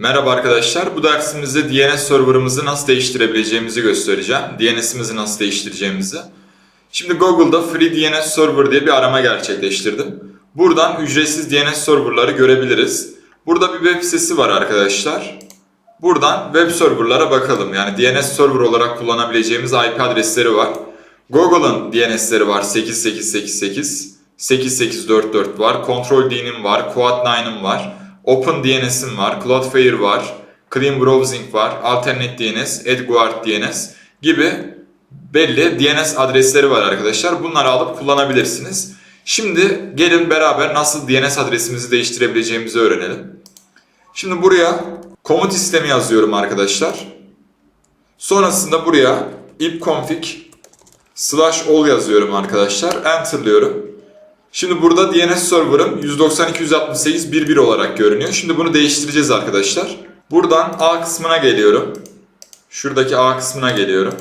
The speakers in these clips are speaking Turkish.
Merhaba arkadaşlar. Bu dersimizde DNS server'ımızı nasıl değiştirebileceğimizi göstereceğim. DNS'imizi nasıl değiştireceğimizi. Şimdi Google'da Free DNS Server diye bir arama gerçekleştirdim. Buradan ücretsiz DNS server'ları görebiliriz. Burada bir web sitesi var arkadaşlar. Buradan web server'lara bakalım. Yani DNS server olarak kullanabileceğimiz IP adresleri var. Google'ın DNS'leri var 8888, 8844 var, Control D'nin var, Quad9'ın var, Open DNS'in var, Cloudflare var, Clean Browsing var, Alternate DNS, Edguard DNS gibi belli DNS adresleri var arkadaşlar. Bunları alıp kullanabilirsiniz. Şimdi gelin beraber nasıl DNS adresimizi değiştirebileceğimizi öğrenelim. Şimdi buraya komut sistemi yazıyorum arkadaşlar. Sonrasında buraya ipconfig slash all yazıyorum arkadaşlar. Enter'lıyorum. Şimdi burada DNS server'ım 192.168.1.1 olarak görünüyor. Şimdi bunu değiştireceğiz arkadaşlar. Buradan A kısmına geliyorum. Şuradaki A kısmına geliyorum.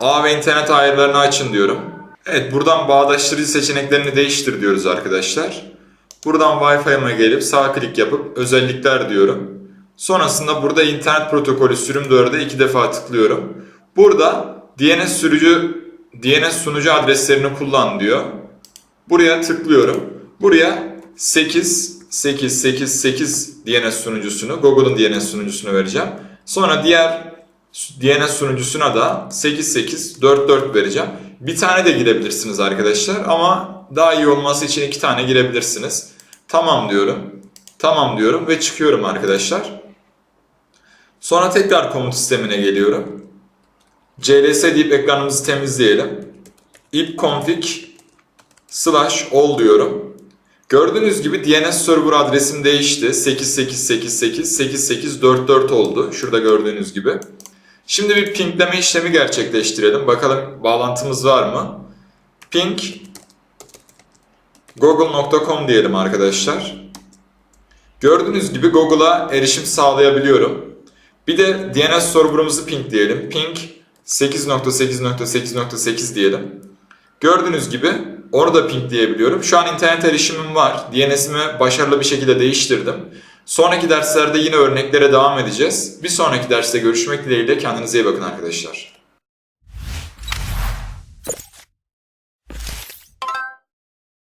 A ve internet ayarlarını açın diyorum. Evet buradan bağdaştırıcı seçeneklerini değiştir diyoruz arkadaşlar. Buradan Wi-Fi'me gelip sağ klik yapıp özellikler diyorum. Sonrasında burada internet protokolü sürüm 4'e iki defa tıklıyorum. Burada DNS sürücü DNS sunucu adreslerini kullan diyor. Buraya tıklıyorum. Buraya 8 8 8 8 DNS sunucusunu, Google'ın DNS sunucusunu vereceğim. Sonra diğer DNS sunucusuna da 8844 vereceğim. Bir tane de girebilirsiniz arkadaşlar ama daha iyi olması için iki tane girebilirsiniz. Tamam diyorum. Tamam diyorum ve çıkıyorum arkadaşlar. Sonra tekrar komut sistemine geliyorum. cls deyip ekranımızı temizleyelim. ipconfig slash all diyorum. Gördüğünüz gibi DNS server adresim değişti. 8888 8844 oldu. Şurada gördüğünüz gibi. Şimdi bir pingleme işlemi gerçekleştirelim. Bakalım bağlantımız var mı? Ping google.com diyelim arkadaşlar. Gördüğünüz gibi Google'a erişim sağlayabiliyorum. Bir de DNS server'ımızı ping diyelim. Ping 8.8.8.8 diyelim. Gördüğünüz gibi onu da ping diyebiliyorum. Şu an internet erişimim var. DNS'imi başarılı bir şekilde değiştirdim. Sonraki derslerde yine örneklere devam edeceğiz. Bir sonraki derste görüşmek dileğiyle kendinize iyi bakın arkadaşlar.